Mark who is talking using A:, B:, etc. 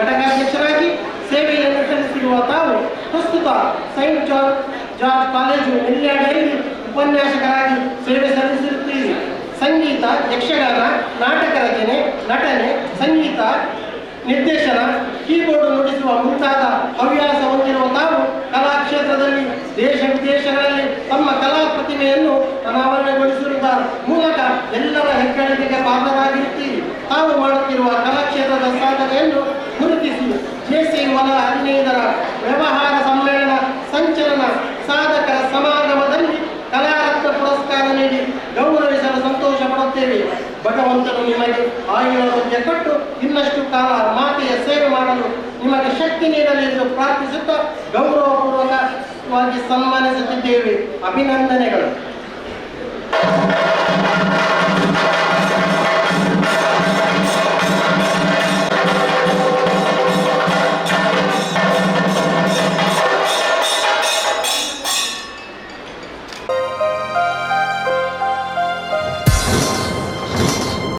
A: ಘಟಕಾಧ್ಯಕ್ಷರಾಗಿ ಸೇವೆಯನ್ನು ಸಲ್ಲಿಸಿರುವ ತಾವು ಪ್ರಸ್ತುತ ಸೈಂಟ್ ಜಾರ್ಜ್ ಜಾರ್ಜ್ ಕಾಲೇಜು ನೆಲ್ಯಾಡೆಯಲ್ಲಿ ಉಪನ್ಯಾಸಕರಾಗಿ ಸೇವೆ ಸಲ್ಲಿಸುತ್ತೀರಿ ಸಂಗೀತ ಯಕ್ಷಗಾನ, ನಾಟಕ ರಚನೆ, ನಟನೆ, ಸಂಗೀತ ನಿರ್ದೇಶನ, ಕೀಬೋರ್ಡ್ ನುಡಿಸುವ ಮುಂತಾದ ಹವ್ಯಾಸ ಹೊಂದಿರುವ ತಾವು ಕಲಾಕ್ಷೇತ್ರದಲ್ಲಿ ದೇಶ ವಿದೇಶಗಳಲ್ಲಿ ತಮ್ಮ ಕಲಾ ಪ್ರತಿಮೆಯನ್ನು ಅನಾವರಣಗೊಳಿಸಿರುವ ಮೂಲಕ ಎಲ್ಲರ ಹೆಗ್ಗಳಿಕೆಗೆ ಪಾತ್ರರಾಗಿರುತ್ತೀರಿ. ಜೆಸಿ ಹದಿನೈದರ ವ್ಯವಹಾರ ಸಮ್ಮೇಳನ ಸಂಚಲನ ಸಾಧಕರ ಸಮಾಗಮದಲ್ಲಿ ಕಲಾರತ್ನ ಪುರಸ್ಕಾರ ನೀಡಿ ಗೌರವಿಸಲು ಸಂತೋಷ ಪಡುತ್ತೇವೆ. ಭಗವಂತನು ನಿಮಗೆ ಆಯುರ್ವೇದ್ಯ ಕೊಟ್ಟು ಇನ್ನಷ್ಟು ಕಾಲ ಮಾತೆಯ ಸೇವೆ ಮಾಡಲು ನಿಮಗೆ ಶಕ್ತಿ ನೀಡಲಿ ಎಂದು ಪ್ರಾರ್ಥಿಸುತ್ತಾ ಗೌರವಪೂರ್ವಕವಾಗಿ ಸನ್ಮಾನಿಸುತ್ತಿದ್ದೇವೆ. ಅಭಿನಂದನೆಗಳು.